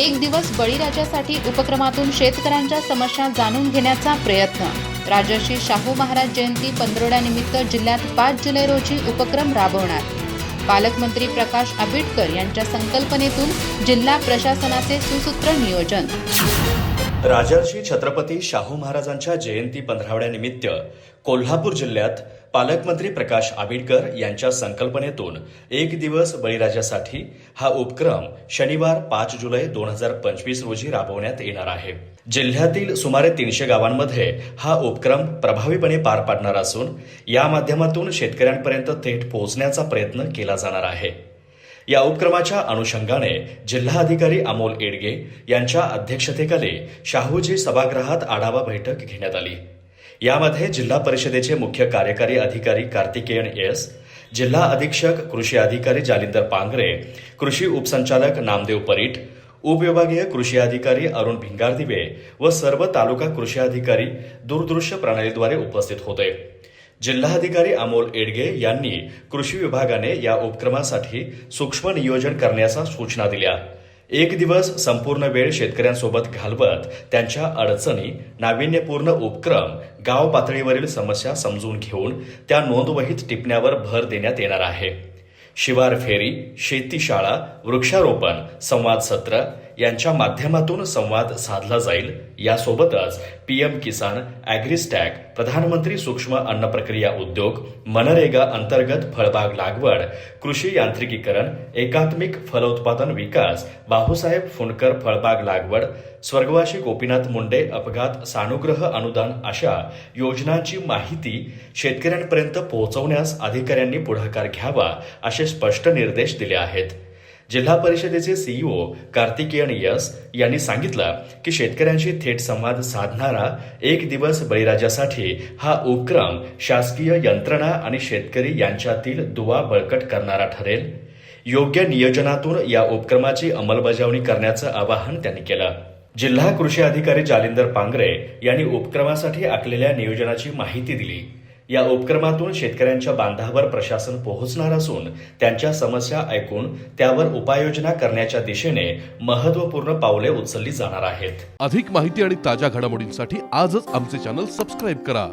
एक दिवस बळीराजासाठी उपक्रमातून शेतकऱ्यांच्या समस्या जाणून घेण्याचा प्रयत्न. राजर्षी शाहू महाराज जयंती पंधरवड्यानिमित्त जिल्ह्यात पाच जुलै रोजी उपक्रम राबवणार. पालकमंत्री प्रकाश आंबेडकर यांच्या संकल्पनेतून जिल्हा प्रशासनाचे सुसूत्र नियोजन. राजर्षी छत्रपती शाहू महाराजांच्या जयंती पंधरावड्यानिमित्त कोल्हापूर जिल्ह्यात पालकमंत्री प्रकाश आंबेडकर यांच्या संकल्पनेतून एक दिवस बळीराजासाठी हा उपक्रम शनिवार पाच जुलै दोन हजार पंचवीस रोजी राबवण्यात येणार आहे. जिल्ह्यातील सुमारे तीनशे गावांमध्ये हा उपक्रम प्रभावीपणे पार पाडणार असून या माध्यमातून शेतकऱ्यांपर्यंत थेट पोहोचण्याचा प्रयत्न केला जाणार आहे. या उपक्रमाच्या अनुषंगाने जिल्हाधिकारी अमोल एडगे यांच्या अध्यक्षतेखाली शाहूजी सभागृहात आढावा बैठक घेण्यात आली. यामध्ये जिल्हा परिषदेचे मुख्य कार्यकारी अधिकारी कार्तिकेयन एस जिल्हा अधीक्षक कृषी अधिकारी जालिंदर पांगरे कृषी उपसंचालक नामदेव परीट उपविभागीय कृषी अधिकारी अरुण भिंगारदिवे व सर्व तालुका कृषी अधिकारी दूरदृश्य प्रणालीद्वारे उपस्थित होते. जिल्हाधिकारी अमोल एडगे यांनी कृषी विभागाने या उपक्रमासाठी सूक्ष्म नियोजन करण्याच्या सूचना दिल्या. एक दिवस संपूर्ण वेळ शेतकऱ्यांसोबत घालवत त्यांच्या अडचणी नाविन्यपूर्ण उपक्रम गाव पातळीवरील समस्या समजून घेऊन त्या नोंदवहीत टिपण्यावर भर देण्यात येणार आहे. शिवार फेरी शेतीशाळा वृक्षारोपण संवाद सत्र यांच्या माध्यमातून संवाद साधला जाईल. यासोबतच पीएम किसान अॅग्रिस्टॅक प्रधानमंत्री सूक्ष्म अन्न प्रक्रिया उद्योग मनरेगा अंतर्गत फळबाग लागवड कृषी यांत्रिकीकरण एकात्मिक फलोत्पादन विकास बाहूसाहेब फुंडकर फळबाग लागवड स्वर्गवासी गोपीनाथ मुंडे अपघात सानुग्रह अनुदान अशा योजनांची माहिती शेतकऱ्यांपर्यंत पोहोचवण्यास अधिकाऱ्यांनी पुढाकार घ्यावा असे स्पष्ट निर्देश दिले आहेत. जिल्हा परिषदेचे सीईओ कार्तिकेयन यस यांनी सांगितलं की शेतकऱ्यांशी थेट संवाद साधणारा एक दिवस बळीराजासाठी हा उपक्रम शासकीय यंत्रणा आणि शेतकरी यांच्यातील दुवा बळकट करणारा ठरेल. योग्य नियोजनातून या उपक्रमाची अंमलबजावणी करण्याचं आवाहन त्यांनी केलं. जिल्हा कृषी अधिकारी जालिंदर पांगरे यांनी उपक्रमासाठी आखलेल्या नियोजनाची माहिती दिली. या उपक्रमातून शेतकऱ्यांच्या बांधावर प्रशासन पोहोचणार असून त्यांच्या समस्या ऐकून त्यावर उपाययोजना करण्याच्या दिशेने महत्त्वपूर्ण पावले उचलली जाणार आहेत. अधिक माहिती आणि ताज्या घडामोडींसाठी आजच आमचे चॅनल सबस्क्राईब करा.